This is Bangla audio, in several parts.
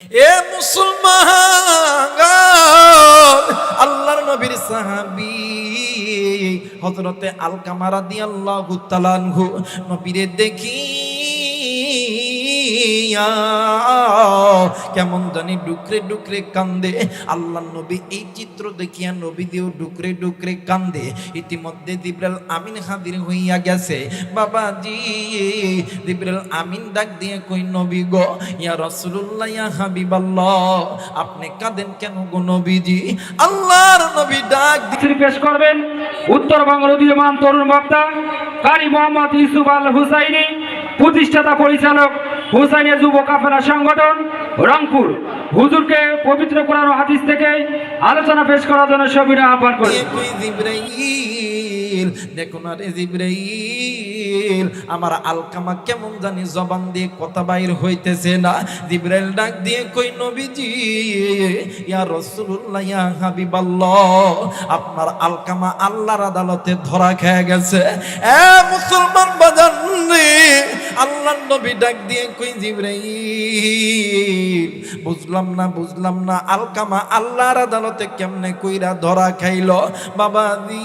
এ মুসলমান আল্লাহর নবীর সাহাবি হজরতে আল আলকামারা দিয়ে আল্লাহ নবীরে দেখি কেমন জানি ডুকরে ডুকরে কান্দে। আল্লাহ নবী এই চিত্র দেখিয়া নবী দিও ডুকরে ডুকরে কান্দে। ইতিমধ্যে দিব্রাল আমিন হাজির হইয়া গেছে। বাবাজি দিব্রাল আমিন ডাক দিয়ে কই, নবী গো, ইয়া রাসূলুল্লাহ, ইয়া হাবিবাল্লাহ, আপনি কাঁদেন কেন গো নবীজি? আল্লাহর নবী ডাক পেশ করবেন। উত্তরবঙ্গ উদীয়মান তরুণ বক্তা কারি মোহাম্মদ ইউসুফ আল হুসাইনি প্রতিষ্ঠাতা পরিচালক হুসাইনিয়া যুব কাফেলা সংগঠন রংপুর। হুজুরকে পবিত্র কোরআন হাদিস থেকে আলোচনা পেশ করার জন্য সবিনা আহ্বান করি আমার আলকামা কেমন জানি জবান দিয়ে কথা বাইর হইতেছে না। জিব্রাইল ডাক দিয়ে কই, নবীজি, ইয়া রাসূলুল্লাহ, ইয়া হাবিবাল্লাহ, আপনার আলকামা আল্লাহর আদালতে ধরা খেয়ে গেছে। এ মুসলমান বাজান আল্লাহর নবী ডাক দিয়ে কই জিব্রাইল? বুঝলাম না বুঝলাম না, আলকামা আল্লাহর আদালতে কেমনে কইরা ধরা খাইল? বাবা দি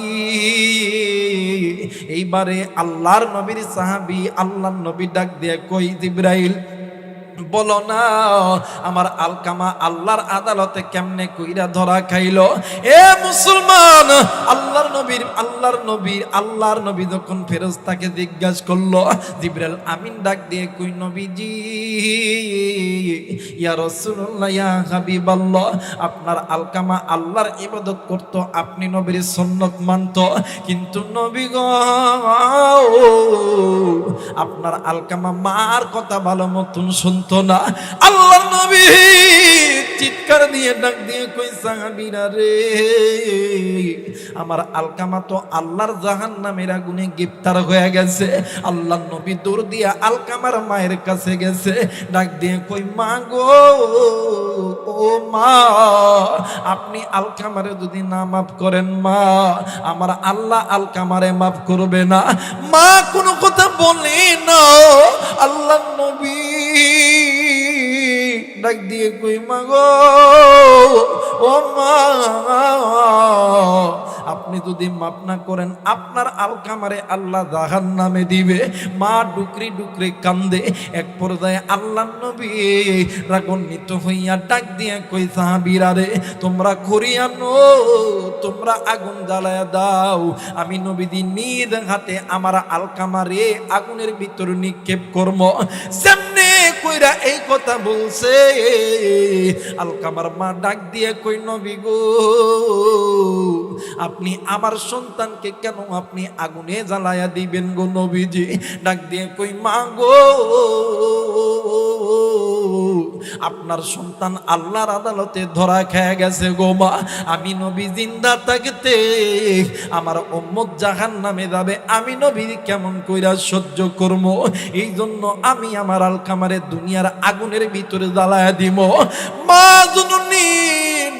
এইবারে আল্লাহর নবীর সাহাবি আল্লাহর নবী ডাক দিয়ে কই জিব্রাইল? বলো না, আমার আলকামা আল্লাহর আদালতে কেমনে কইরা ধরা খাইল? এ মুসলমান, আল্লাহর নবীর আল্লাহর নবীর, আল্লাহর নবী যখন ফেরেশতাকে জিজ্ঞাসা করল, জিব্রাইল আমিন ডাক দিয়ে কই, নবীজি, ইয়া রাসূলুল্লাহ, ইয়া হাবিবাল্লাহ, আপনার আলকামা আল্লাহর ইবাদত করত, আপনি নবীর সুন্নত মানত, কিন্তু নবী গো, আপনার আলকামা মার কথা ভালো মতন শুনতো না আল্লাহর নবী চিৎকার দিয়ে ডাক দিয়ে কই, সাহাবীরা রে, আমার আলকামা তো আল্লাহর জাহান নামের আগুনে গ্রেপ্তার হয়ে গেছে। আল্লাহ নবী দৌড় দিয়া আলকামার মায়ের কাছে গেছে। ডাক দিয়ে কই, মা গো, ও মা, আপনি আলকামারে যদি না মাফ করেন, মা, আমার আল্লাহ আলকামারে মাফ করবে না। মা কোনো কথা বলে না। আল্লাহ নবী ডাক দিয়ে কই মাগো ও মা আপনি যদি মাপ না করেন, আপনার আলকামারে আল্লাহ জাহান নামে দিবে। মা ডুকরি ডুকরি কান্দে, এক পর্যায়ে আল্লাহ নবী রাগান্বিত হইয়া ডাক দিয়ে কই সাহাবীরা রে, তোমরা করিয়ানো তোমরা আগুন জ্বালায়া দাও। আমি নবীদি নিজ হাতে আমার আলকামারে আগুনের ভিতর নিক্ষেপ কর্ম সেমনে কইরা এই কথা বলছে। আলকামার মা ডাক দিয়ে কই নবী গো আপনি আমার সন্তানকে কেন আপনি আগুনে জ্বালায়া দিবেন গো নবীজি? ডাক দিয়ে কই, মা গো, আপনার সন্তান আল্লাহর আদালতে ধরা খেয়ে গেছে গো মা। আমি নবী জিন্দা থাকতে আমার উম্মত জাহান নামে যাবে। আমি নবী কেমন কইরা সহ্য করব এই জন্য আমি আমার আলকামারে দুনিয়ার আগুনের ভিতরে জ্বালায়া দিব মা জননী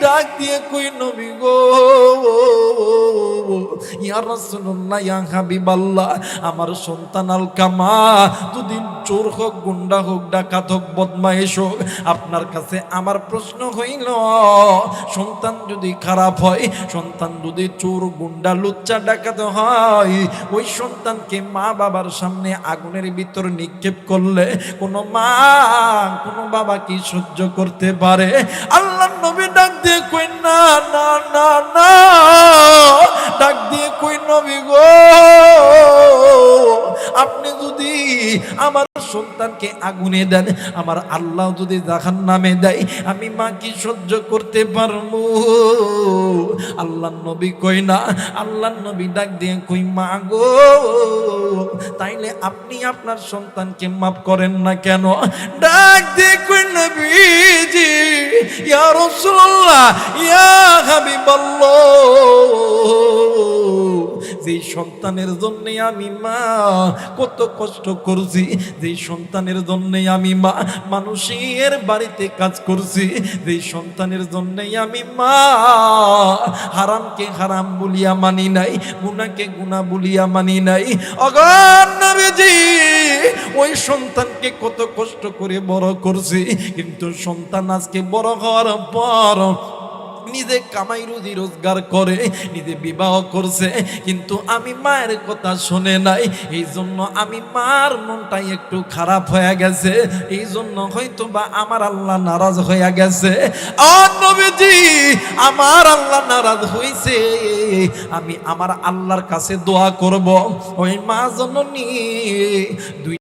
ডাক দিয়ে কই, নবী গো ইয়া রাসূলুল্লাহ হাবিবাল্লাহ, আমার সন্তান আলকামা দুদিন চোর হোক, গুন্ডা হোক, ডাকাত হোক বদমাইশ হোক, আপনার কাছে আমার প্রশ্ন হইল, সন্তান যদি খারাপ হয়, সন্তান যদি চোর, গুন্ডা, লুচ্চা, ডাকাত হয়, ওই সন্তানকে মা বাবার সামনে আগুনের ভিতর নিক্ষেপ করলে কোনো মা, কোনো বাবা কি সহ্য করতে পারে? আল্লাহ নবী ডাক দিয়ে কই না না না না। নবী গো। আপনি যদি আমার সন্তানকে আগুনে দেন, আমার আল্লাহ যদি জাহান নামে দেয়, আমি মা কি সহ্য করতে পারব? আল্লাহ নবী কই না, আল্লাহ নবী ডাক দিয়ে কই, মা গো, তাইলে আপনি আপনার সন্তানকে মাফ করেন না কেন? ডাক দিয়ে কই, নবীজি, ইয়া রাসূলুল্লাহ, ইয়া হাবিবাল্লাহ। সন্তানের জন্য আমি মা, কত কষ্ট করছি। যেই সন্তানের জন্য আমি মা, মানুষের বাড়িতে কাজ করছি, যেই সন্তানের জন্য আমি মা। হারামকে হারাম বলিয়া মানি নাই, গুনাকে গুনা বলিয়া মানি নাই। অগণ নবীজি, ওই সন্তানকে কত কষ্ট করে বড় করছি, কিন্তু সন্তান আজকে বড় হওয়ার পর নিজে কামাই রুজি রোজগার করে, নিজে বিবাহ করছে। কিন্তু আমি মায়ের কথা শুনে নাই এই জন্য আমি মার মনটাই একটু খারাপ হয়ে গেছে। এই জন্য হয়তো বা আমার আল্লাহ নারাজ হয়ে গেছে। আমার আল্লাহ নারাজ হয়েছে আমি আমার আল্লাহর কাছে দোয়া করব। ওই মা জননী, দুই